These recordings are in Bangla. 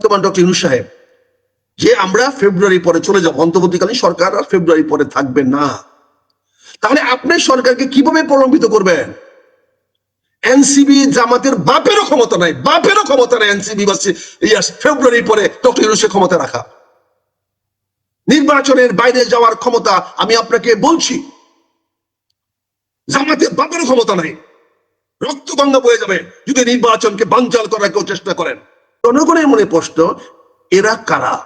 বর্তমান ডক্টর ইউনুস সাহেব, যে আমরা ফেব্রুয়ারি পরে চলে যাব, অন্তর্বর্তীকালীন সরকার আর ফেব্রুয়ারি পরে থাকবে না। তাহলে আপনি সরকারকে কীভাবে প্রলম্বিত করবেন? এনসিবি জামাতের বাপেরও ক্ষমতা নাই, বাপেরও ক্ষমতা নাই এনসিবি ফেব্রুয়ারি পরে ডক্টর ইউনুসের ক্ষমতা রাখা। নির্বাচনের বাইরে যাওয়ার ক্ষমতা আমি আপনাকে বলছি। জামাতের বাপেরও ক্ষমতা নাই। রক্ত গঙ্গা বয়ে যাবে যদি নির্বাচনকে বানচাল করার কেউ চেষ্টা করেন। জনগণের মনে প্রশ্ন, এরা কারা?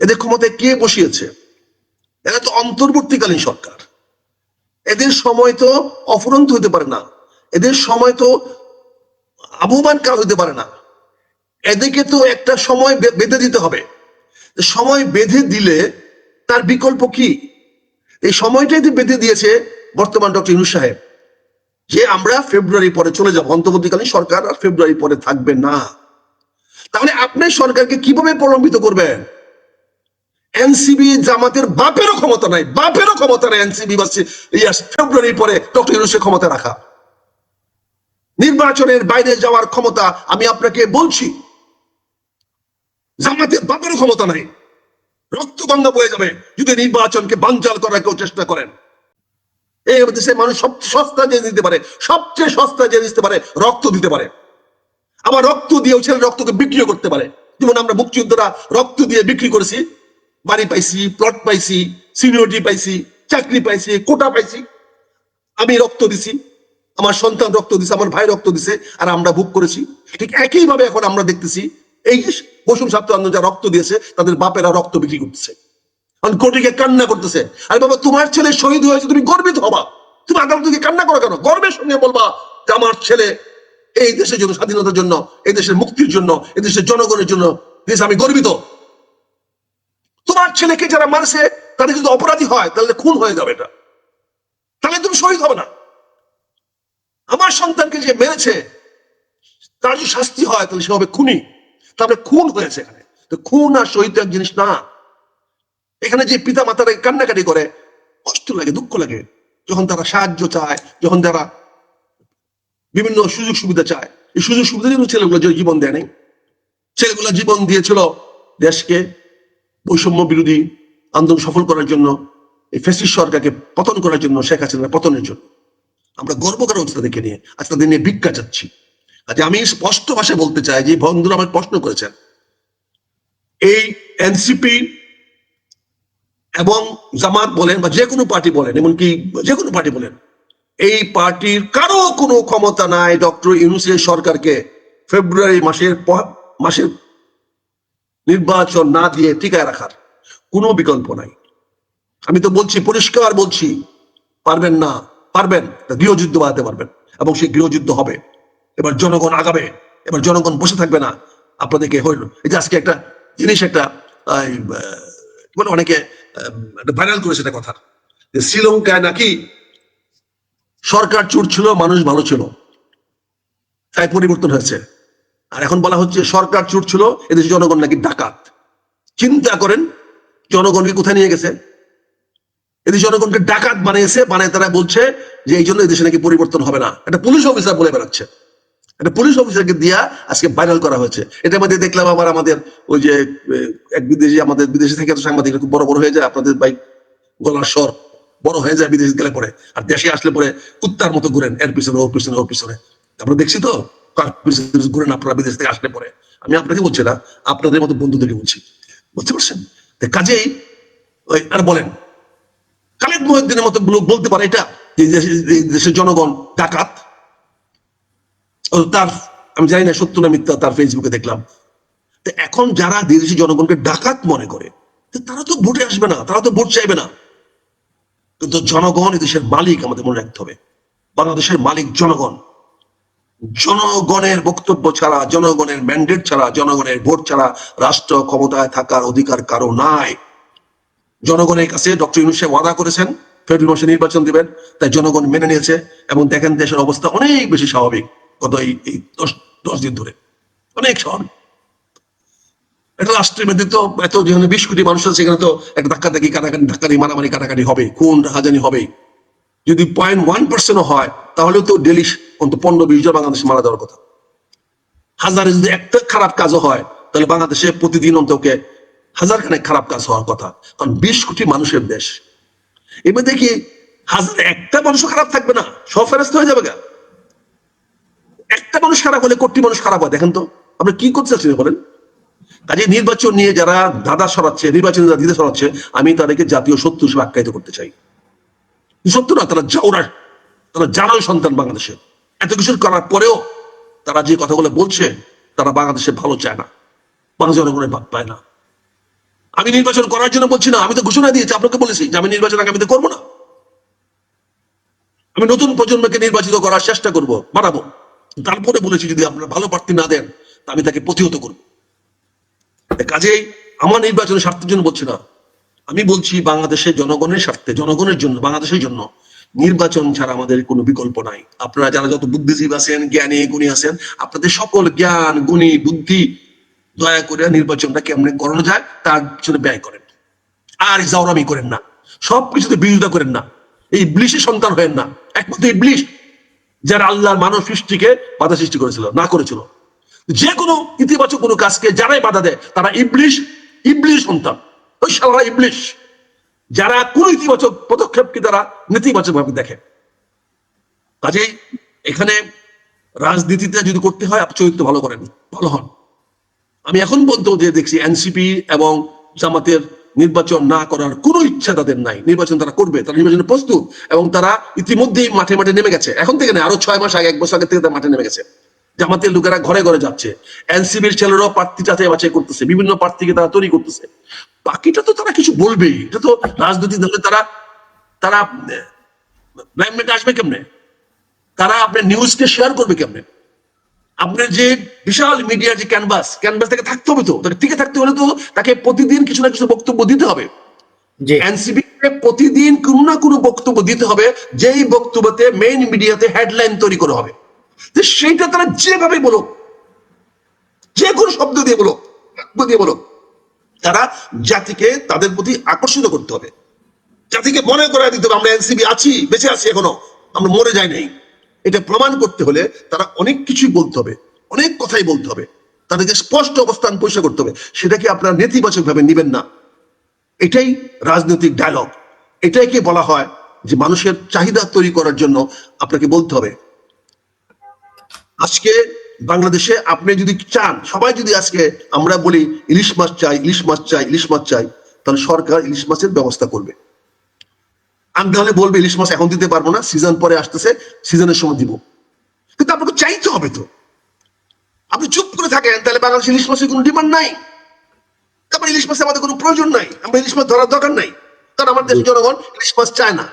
এদের ক্ষমতায় কে বসিয়েছে? এরা তো অন্তর্বর্তীকালীন সরকার। এদের সময় তো অফুরন্ত হতে পারে না। এদের সময় তো আবহমান কাল হতে পারে না। এদেরকে তো একটা সময় বেঁধে দিতে হবে। সময় বেঁধে দিলে তার বিকল্প কি? এই সময়টাই তো বেঁধে দিয়েছে বর্তমান ডক্টর ইউনুস সাহেব। যে আমরা ফেব্রুয়ারি পরে চলে যাব। অন্তর্বর্তীকালীন সরকার আর ফেব্রুয়ারি পরে থাকবে না। তাহলে আপনি সরকারকে কীভাবে প্রলম্বিত করবেন এনসিবি জামাতের বাপেরও ক্ষমতা নাই, বাপেরও ক্ষমতা নাই এনসিবি বা ফেব্রুয়ারি পরে ডক্টর ইউনুসের ক্ষমতা রাখা। নির্বাচনের বাইরে যাওয়ার ক্ষমতা আমি আপনাকে বলছি। জামাতের বাপেরও ক্ষমতা নাই। রক্ত গঙ্গা বয়ে যাবে যদি নির্বাচনকে বানচাল করার কেউ চেষ্টা করেন। এই দেশে মানুষ সবচেয়ে সস্তা যে দিতে পারে, সবচেয়ে সস্তা যে দিতে পারে, রক্ত দিতে পারে। আবার রক্ত দিয়ে ছেলে রক্তকে বিক্রিও করতে পারে। যেমন আমরা মুক্তিযোদ্ধারা রক্ত দিয়ে বিক্রি করেছি, বাড়ি পাইছি প্লট পাইছি সিনিয়রিটি পাইছি, চাকরি পাইছি কোটা পাইছি। আমি রক্ত দিছি, আমার সন্তান রক্ত দিছে, আমার ভাই রক্ত দিছে, আর আমরা ভোগ করেছি। ঠিক একই ভাবে এখন আমরা দেখতেছি, এই যে বসুন ছাত্র আন্দোলন যারা রক্ত দিয়েছে, তাদের বাপেরা রক্ত বিক্রি করতেছে। কোটিকে কান্না করতেছে। আরে বাবা, তোমার ছেলে শহীদ হয়েছে, তুমি গর্বিত হবা। তুমি আদালত থেকে কান্না করো কেন? গর্বের সঙ্গে বলবা যে আমার ছেলে এই দেশের জন্য, স্বাধীনতার জন্য, এই দেশের মুক্তির জন্য, এই দেশের জনগণের জন্য। দেশ আমি গর্বিত। তোমার ছেলেকে যারা মারছে, তাদের যদি অপরাধী হয়, তাহলে খুন হয়ে যাবে এটা। তাহলে তুমি শহীদ হবে না। আমার সন্তানকে যে মেরেছে, তার যদি শাস্তি হয়, তাহলে সে হবে খুনি। তারপরে খুন হয়েছে এখানে। তো খুন আর শহীদ এক জিনিস না। এখানে যে পিতা মাতারা কান্নাকাটি করে কষ্ট লাগে, দুঃখ লাগে। যখন তারা সাহায্য চায়, যখন তারা বিভিন্ন সুযোগ সুবিধা চায়। এই সুযোগ সুবিধা জন্য ছেলেগুলো জীবন দেয় নাই। ছেলেগুলো জীবন দিয়েছিল দেশকে বৈষম্য বিরোধী আন্দোলন সফল করার জন্য, এই ফেসিস সরকারকে পতন করার জন্য, শেখ হাসিনার পতনের জন্য। আমরা গর্ব করা উচিত তাদেরকে নিয়ে আজ তাদের নিয়ে ভিক্ষা চাচ্ছি। আজ আমি স্পষ্ট ভাষায় বলতে চাই যে বন্ধুরা আমার প্রশ্ন করেছেন। এই এনসিপি এবং জামাত বলেন বা যে কোনো পার্টি বলেন, এমনকি যে কোনো পার্টি বলেন এই পার্টির কারও কোনো ক্ষমতা নাই ডক্টর ইউনুসের সরকারকে ফেব্রুয়ারি মাসের মাসের নির্বাচন না দিয়ে টিকায় রাখার কোনো বিকল্প নাই। আমি তো বলছি, পরিষ্কার বলছি, পারবেন না, পারবেন গৃহযুদ্ধ বাড়াতে পারবেন এবং সেই গৃহযুদ্ধ হবে। এবার জনগণ আগাবে, এবার জনগণ বসে থাকবে না। আপনাদেরকে হইল এই যে আজকে একটা জিনিস, একটা বলে অনেকে ভাইরাল করেছে একটা কথা। যে শ্রীলঙ্কায় নাকি সরকার চুর ছিল, মানুষ ভালো ছিল। তাই পরিবর্তন হয়েছে। আর এখন বলা হচ্ছে সরকার চুর ছিল, এদেশে জনগণ নাকি ডাকাত। চিন্তা করেন জনগণকে কোথায় নিয়ে গেছে? এদেশে জনগণকে ডাকাত বানিয়েছে, বানিয়ে তারা বলছে যে এই জন্য এদেশে নাকি পরিবর্তন হবে না। একটা পুলিশ অফিসার বলে বেড়াচ্ছে। একটা পুলিশ অফিসারকে দিয়া আজকে ভাইরাল করা হয়েছে। এটার মধ্যে দেখলাম আবার আমাদের ওই যে এক বিদেশি, আমাদের বিদেশি থেকে সাংবাদিক বড় বড় হয়ে যায়, আপনাদের বাইক গলার স্বর। বড় হয়ে যায়, বিদেশ গেলে পরে। আর দেশে আসলে পরে কুত্তার মতো ঘুরেন, এর পিছনে, ওর পিছনে ওর পিছনে। আমরা দেখছি তো ঘুরেন আপনারা বিদেশ থেকে আসলে পরে। আমি আপনাকে বলছি না, আপনাদের মতো বন্ধুদেরকে বলছি। বুঝতে পারছেন? কাজেই ওই, আর বলেন, খালেদ মহিউদ্দিনের মতো লোক বলতে পারে এটা দেশের জনগণ ডাকাত। তার, আমি জানি না সত্য না মিথ্যা, তার ফেসবুকে দেখলাম। এখন যারা দেশি জনগণকে ডাকাত মনে করে তারা তো ভোটে আসবে না, তারা তো ভোট চাইবে না। কিন্তু জনগণ এই দেশের মালিক আমাদের মনে রাখতে হবে। বাংলাদেশের মালিক জনগণ। জনগণের বক্তব্য ছাড়া, জনগণের ম্যান্ডেট ছাড়া, জনগণের ভোট ছাড়া রাষ্ট্র ক্ষমতায় থাকার অধিকার কারও নাই। জনগণের কাছে ডক্টর ইউনুস ওয়াদা করেছেন, ফেব্রুয়ারি মাসে নির্বাচন দিবেন, তাই জনগণ মেনে নিয়েছে এবং দেখেন দেশের অবস্থা অনেক বেশি স্বাভাবিক গত এই দশ দশ দিন ধরে। অনেক স্বাভাবিক। একটা রাষ্ট্রের মধ্যে তো এত যেখানে বিশ কোটি মানুষ আছে, সেখানে তো ধাক্কা দেখি কাটাকাটি ধাক্কাটি মারামারি, কাটাকাটি হবে খুন হাজানি হবে যদি পয়েন্ট ওয়ান পার্সেন্টও হয় তাহলে তো ডেলি অন্তত পনেরো, বিশ জন বাংলাদেশ মারা যাওয়ার কথা। হাজারে যদি একটা খারাপ কাজও হয়, তাহলে বাংলাদেশে প্রতিদিন অন্তকে হাজার খানেক খারাপ কাজ হওয়ার কথা। কারণ বিশ কোটি মানুষের দেশ। এবার দেখি হাজারে একটা মানুষ খারাপ থাকবে না? সব ফেরস্ত হয়ে যাবে গা। একটা মানুষ খারাপ হলে কোটি মানুষ খারাপ হয়, দেখেন তো। আপনি কি করতে চাচ্ছেন বলেন? কাজে নির্বাচন নিয়ে যারা দাদা সরাচ্ছে, নির্বাচনে দিদা সরাচ্ছে, আমি তাদেরকে জাতীয় শত্রু হিসেবে আখ্যায়িত করতে চাই। সত্য না, তারা যাওরা তারা জানাই সন্তান বাংলাদেশের। এত কিছু করার পরেও তারা যে কথাগুলো বলছে, তারা বাংলাদেশে ভালো চায় না। বাংলা জনগণের পায় না। আমি নির্বাচন করার জন্য বলছি না, আমি তো ঘোষণা দিয়েছি, আপনাকে বলেছি যে আমি নির্বাচন আগামীতে করব না। আমি নতুন প্রজন্মকে নির্বাচিত করার চেষ্টা করব বাড়াবো তারপরে বলেছি যদি আপনারা ভালো প্রার্থী না দেন, তা আমি তাকে প্রতিহত করব। কাজেই আমার নির্বাচনের স্বার্থের জন্য বলছি না। আমি বলছি বাংলাদেশের জনগণের স্বার্থে, জনগণের জন্য, বাংলাদেশের জন্য নির্বাচন ছাড়া আমাদের কোনো বিকল্প নাই। আপনারা যারা যত বুদ্ধিজীবী আছেন, জ্ঞানী, গুণী আছেন, আপনাদের সকল জ্ঞান, গুণী, বুদ্ধি দয়া করে নির্বাচনটা কেমনে করানো যায়, তার পিছনে ব্যয় করেন। আর জাউরামি করেন না। সব কিছুতে বিরোধিতা করেন না। এই ব্লিশের সন্তান হয়েন না। একমাত্র এই ব্লিশ যারা আল্লাহর মানব সৃষ্টিকে বাধা সৃষ্টি করেছিল, না করেছিল। যে কোনো ইতিবাচক কোনো কাজকে যারাই বাধা দেয়, তারা ইবলিশ ইবলিশ সন্তান ওই সারা ইবলিশ। যারা কোন ইতিবাচক পদক্ষেপকে তারা নেতিবাচক ভাবে দেখে। কাজেই এখানে রাজনীতিতে যদি করতে হয়, আপনি চরিত্র ভালো করেন, ভালো হন। আমি এখন পর্যন্ত যে দেখছি এনসিপি এবং জামাতের নির্বাচন না করার কোনো ইচ্ছা তাদের নাই। নির্বাচন তারা করবে, তারা নির্বাচনে প্রস্তুত এবং তারা ইতিমধ্যেই মাঠে মাঠে নেমে গেছে। এখন থেকে না আরও ছয় মাস আগে, এক বছর আগে থেকে তারা মাঠে নেমে গেছে। জামাতের লোকেরা ঘরে ঘরে যাচ্ছে। এনসিবির ছেলেরাও প্রার্থী যাচাই বাছাই করতেছে বিভিন্ন প্রার্থীকে তারা তৈরি করতেছে। বাকিটা তো তারা কিছু বলবেই এটা তো রাজনৈতিক দলে তারা তারা লাইমলাইট আসবে কেমনে? তারা আপনার নিউজকে শেয়ার করবে কেমনে? আপনার যে বিশাল মিডিয়ার যে ক্যানভাস ক্যানভাস থেকে থাকতে হবে তো তাকে টিকে থাকতে হলে তো তাকে প্রতিদিন কিছু না কিছু বক্তব্য দিতে হবে। জি। এনসিবি প্রতিদিন কোনো না কোনো বক্তব্য দিতে হবে যেই বক্তব্যতে মেইন মিডিয়াতে হেডলাইন তৈরি করা হবে। যে সেইটা তারা যেভাবে বলো যে কোনো শব্দ দিয়ে বলো দিয়ে বলো তারা জাতিকে তাদের প্রতি আকর্ষিত করতে হবে। জাতিকে মনে করে দিতে হবে, আমরা এনসিবি আছি, বেঁচে আছি এখনও, আমরা মরে যাই নাই। এটা প্রমাণ করতে হলে তারা অনেক কিছুই বলতে হবে, অনেক কথাই বলতে হবে। তাদেরকে স্পষ্ট অবস্থান পরিষ্কার করতে হবে, সেটাকে আপনারা নেতিবাচক ভাবে নিবেন না। এটাই রাজনৈতিক ডায়লগ এটাইকে বলা হয় যে মানুষের চাহিদা তৈরি করার জন্য আপনাকে বলতে হবে আজকে বাংলাদেশে আপনি যদি চান, সবাই যদি আজকে আমরা বলি ইলিশ মাছ চাই, ইলিশ মাছ চাই, ইলিশ মাছ চাই, তাহলে সরকার ইলিশ মাছের ব্যবস্থা করবে। আমি তাহলে বলবে, ইলিশ মাছ এখন দিতে পারব না সিজন পরে আসতেছে সিজনের সময় দিব। কিন্তু আপনাকে চাইতে হবে তো। আপনি চুপ করে থাকেন, তাহলে বাংলাদেশ ইলিশ মাছের কোনো ডিমান্ড নাই। তারপর ইলিশ মাছের আমাদের কোনো প্রয়োজন নাই। আমরা ইলিশ মাছ ধরার দরকার নাই। কারণ আমার দেশের জনগণ ইলিশ মাছ চায় না।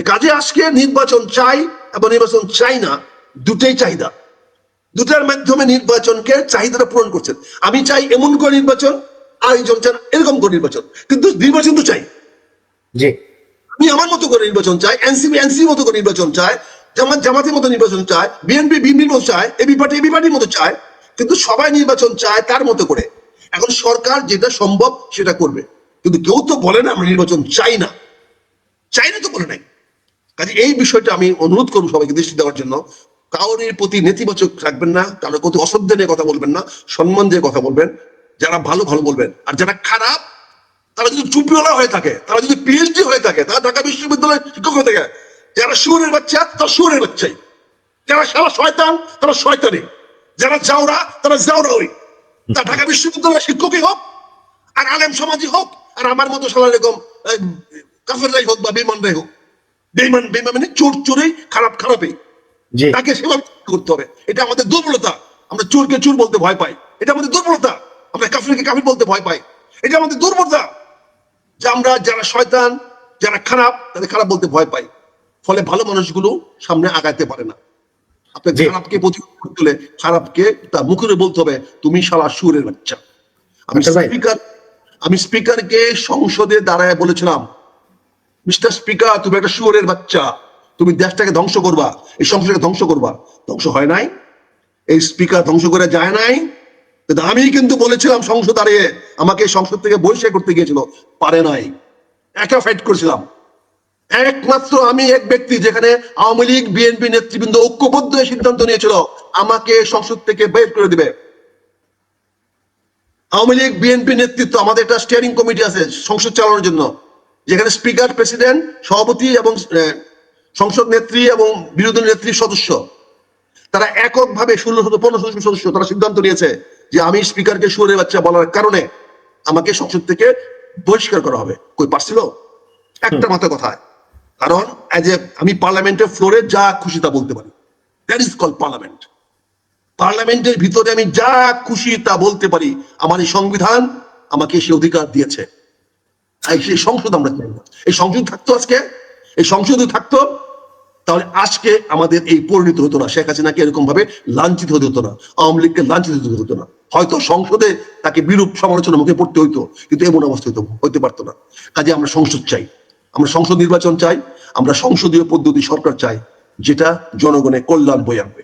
কাজে আজকে নির্বাচন চাই এবং নির্বাচন চাই না, দুটোই চাহিদা। দুটার মাধ্যমে নির্বাচনকে চাহিদাটা পূরণ করছেন। আমি চাই এমন করে নির্বাচন আর একজন চান এরকম করে নির্বাচন। কিন্তু নির্বাচন তো চাই। জি। আমি আমার মতো করে নির্বাচন চাই এনসিপি এনসি মতো করে নির্বাচন চাই জামাত জামাতের মতো নির্বাচন চায় বিএনপি বিএনপির মতো চায় এবি পার্টি এবি পার্টির মতো চায় কিন্তু সবাই নির্বাচন চায় তার মতো করে। এখন সরকার যেটা সম্ভব সেটা করবে। কিন্তু কেউ তো বলে না আমরা নির্বাচন চাই না। চাই না তো বলে নাই। কাজে এই বিষয়টা আমি অনুরোধ করব সবাইকে দৃষ্টি দেওয়ার জন্য। কাউরির প্রতি নেতিবাচক রাখবেন না, কারোর প্রতি অশ্রদ্ধা নিয়ে কথা বলবেন না, সম্মান দিয়ে কথা বলবেন, যারা ভালো ভালো বলবেন। আর যারা খারাপ, তারা যদি চুপিওয়ালা হয়ে থাকে, তারা যদি পিএইচডি হয়ে থাকে, তারা ঢাকা বিশ্ববিদ্যালয়ের শিক্ষক হয়ে থাকে, যারা সুরের বাচ্চা, তারা সুরের বাচ্চাই। যারা সারা শয়তান, তারা শয়তানি যারা জাউরা তারা জাউরাই তা ঢাকা বিশ্ববিদ্যালয়ের শিক্ষকই হোক, আর আলেম সমাজই হোক, আর আমার মতো সালা এরকম কাফেররাই হোক বা বেমানরাই হোক। বেমান বেমান মানে চোর, চোরেই, খারাপ, খারাপই। তাকে সেভাবে করতে হবে। এটা আমাদের দুর্বলতা। আমরা চোরকে চোর বলতে ভয় পাই। এটা আমাদের দুর্বলতা। আমরা কাফিরকে কাফির বলতে ভয় পাই। এটা আমাদের দুর্বলতা। যে আমরা যারা শয়তান যারা খারাপ তাদের খারাপ বলতে ভয় পাই। ফলে ভালো মানুষগুলো সামনে আগাইতে পারে না। আপনি খারাপকে প্রতিরোধ করতে হলে খারাপকে তার মুখে বলতে হবে তুমি শালা সুরের বাচ্চা। আমি আচ্ছা স্পিকার আমি স্পিকারকে সংসদে দাঁড়ায় বলেছিলাম মিস্টার স্পিকার তুমি একটা শুয়োরের বাচ্চা। তুমি দেশটাকে ধ্বংস করবা, এই সংসদকে ধ্বংস করবা। ধ্বংস হয় নাই, এই স্পিকার ধ্বংস করে যায় নাই। আমি কিন্তু বলেছিলাম সংসদ দাঁড়িয়ে আমাকে সংসদ থেকে বহিষ্কার করতে গিয়েছিল, পারে নাই। একা ফাইট করেছিলাম। একমাত্র আমি এক ব্যক্তি যেখানে আওয়ামী লীগ বিএনপি নেতৃবৃন্দ ঐক্যবদ্ধ সিদ্ধান্ত নিয়েছিল, আমাকে সংসদ থেকে বের করে দিবে। আওয়ামী লীগ বিএনপি নেতৃত্ব, আমাদের একটা স্টিয়ারিং কমিটি আছে সংসদ চালানোর জন্য, যেখানে স্পিকার প্রেসিডেন্ট সভাপতি এবং সংসদ নেত্রী এবং বিরোধী নেত্রী সদস্য। তারা এককভাবে ষোলো শত পনেরো সদস্য সদস্য তারা সিদ্ধান্ত নিয়েছে যে আমি স্পিকারকে সুরে বাচ্চা বলার কারণে আমাকে সংসদ থেকে বহিষ্কার করা হবে। কই পারছিল? একটা মাত্র কথা। কারণ এজ এ আমি পার্লামেন্টের ফ্লোরে যা খুশি তা বলতে পারি। দ্যাট ইজ কল পার্লামেন্ট পার্লামেন্টের ভিতরে আমি যা খুশি তা বলতে পারি আমার এই সংবিধান আমাকে সে অধিকার দিয়েছে। এই সেই সংসদ আমরা চাই না এই সংসদ থাকতো আজকে? এই সংসদ থাকতো তাহলে আজকে আমাদের এই পরিণত হতো না। শেখ হাসিনাকে এরকম ভাবে লাঞ্ছিত হতে হতো না, আওয়ামী লীগকে লাঞ্ছিত হতে হতো না। হয়তো সংসদে তাকে বিরূপ সমালোচনার মুখে পড়তে হইতো, কিন্তু এমন অবস্থা হইতো হইতে পারতো না। কাজে আমরা সংসদ চাই। আমরা সংসদ নির্বাচন চাই, আমরা সংসদীয় পদ্ধতি সরকার চাই, যেটা জনগণের কল্যাণ বয়ে আনবে।